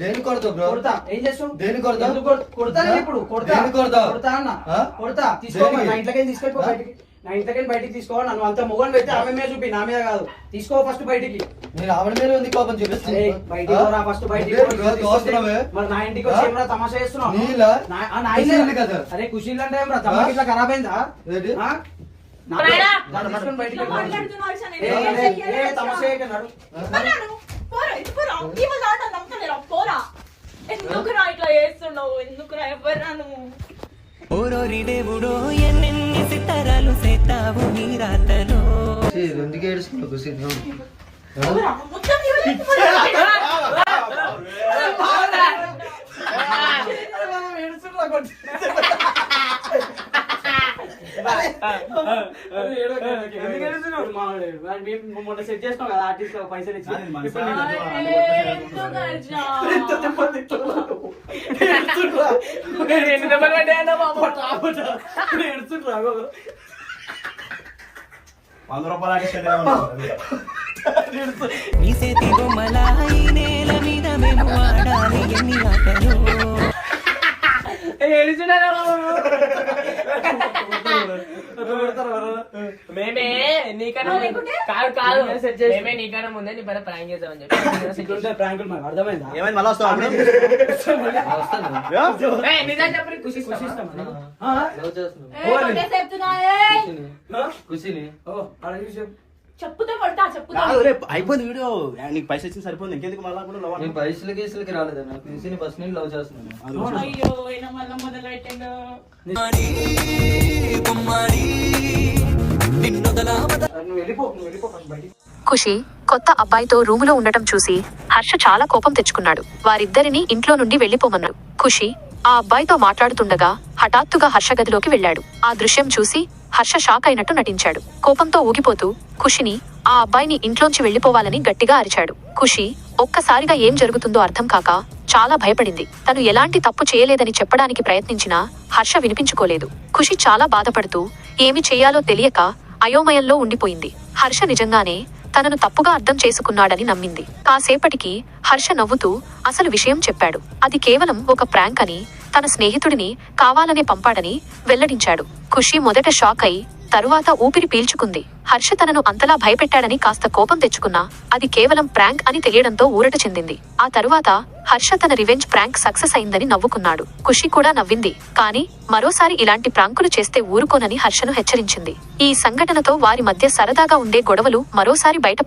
దేని కొడతావు బ్రో? కొడతా. ఏం చేస్తావు? దేని కొడతావు? ఎందుకు కొడ- కొడతా నేను ఇప్పుడు కొడతా. దేని కొడతావు? కొడతా అన్న. ఆ? కొడతా. తీసుకో దేనికి? నా ఇంట్లోకి తీసుకెళ్ళిపో ఆ? బయటికి. నా ఇంట్లోకి బయటికి తీసుకో నన్ను అంత మొగన్ పెడితే ఆమె మీద చూపి నా మీద కాదు. తీసుకో ఫస్ట్ బయటికి. నేను ఆవిడ మీద ఉంది కోపం అరే, చూపిస్తుంది బయటికి పోరా ఫస్ట్ బయటికి పో. చూస్తున్నావే మరి నా ఇంటికి వచ్చి ఏమన్నా తమాషా చేస్తున్నావు. అరే ఖుషీలు అంటే ఇట్లా ఖరాబ్ అయిందా? తమాషా అర్చన? చేయకన్నాడు. పోరాను, పోరా. ఎందుకురా ఇట్లా చేస్తున్నావు? ఎందుకురా ఎవర్రా నువ్వు ఓరోరి దేవుడో ఎన్నెన్ని సితారాలు సేతావు నీ రాతలో. ఎందుకు ఏడుస్తున్నావు? ఖుషి నువ్వు? ఆ? పోరా, మొత్తం నీ వల్లే పోరా. అరే, మనం ఏడుస్తున్నా కొట్టి. అరే, ఏడవకు, ఏడవకు. ఎందుకు ఏడుస్తున్నావు? మామూలు ఏడు. మరి మేము మొన్న సెట్ చేసినాం కదా ఆర్టిస్ట్ పైసలు ఇచ్చి. వంద రూపాయలు నీ చేతి బొమ్మల ఈ నేల మీద మేము ఆడాలి. ఎన్ని ఆటలు మేమే నీకన్నా? కాదు కాదు మేమే నీకన్నా ముందే నీ పైన ప్రాంక్ చెప్పి ప్రాంకులు మాకు అర్థమైందా ఏమైంది మళ్ళీ వస్తావా నిజం చెప్పు ఖుషి ఖుషి. ఖుషిని. ఓ, చెప్పు. చెప్పుతో కొడతా చెప్పుతో కాదు రే అయిపోయింది వీడియో. నీకు పైసలు ఇచ్చింది సరిపోయింది. ఇంకెందుకు మళ్ళా కూడా లవ్ నేను పైసలు గీసలకి రాలేదన్న ఖుషిని ఫస్ట్ నేను లవ్ చేస్తున్నాను. అయ్యో మళ్ళా ఖుషి కొత్త అబ్బాయితో రూములో ఉండటం చూసి హర్ష చాలా కోపం తెచ్చుకున్నాడు. వారిద్దరిని ఇంట్లో నుండి వెళ్ళిపోమన్నాడు ఖుషి ఆ అబ్బాయితో మాట్లాడుతుండగా హఠాత్తుగా హర్ష గదిలోకి వెళ్ళాడు. ఆ దృశ్యం చూసి హర్ష షాక్ అయినట్టు నటించాడు. కోపంతో ఊగిపోతూ ఖుషిని ఆ అబ్బాయిని ఇంట్లోంచి వెళ్ళిపోవాలని గట్టిగా అరిచాడు. ఖుషి ఒక్కసారిగా ఏం జరుగుతుందో అర్థం కాక చాలా భయపడింది. తను ఎలాంటి తప్పు చేయలేదని చెప్పడానికి ప్రయత్నించినా హర్ష వినిపించుకోలేదు. ఖుషి చాలా బాధపడుతూ ఏమి చేయాలో తెలియక అయోమయంలో ఉండిపోయింది. హర్ష నిజంగానే తనను తప్పుగా అర్థం చేసుకున్నాడని నమ్మింది. కాసేపటికి హర్ష నవ్వుతూ అసలు విషయం చెప్పాడు. అది కేవలం ఒక ప్రాంక్ అని తన స్నేహితుడిని కావాలనే పంపాడని వెల్లడించాడు. ఖుషి మొదట షాక్ అయి తరువాత ఊపిరి పీల్చుకుంది. హర్ష తనను అంతలా భయపెట్టాడని కాస్త కోపం తెచ్చుకున్నా అది కేవలం ప్రాంక్ అని తెలియడంతో ఊరట చెందింది. ఆ తరువాత హర్ష తన రివెంజ్ ప్రాంక్ సక్సెస్ అయిందని నవ్వుకున్నాడు. ఖుషి కూడా నవ్వింది కానీ మరోసారి ఇలాంటి ప్రాంకులు చేస్తే ఊరుకోనని హర్షను హెచ్చరించింది. ఈ సంఘటనతో వారి మధ్య సరదాగా ఉండే గొడవలు మరోసారి బయట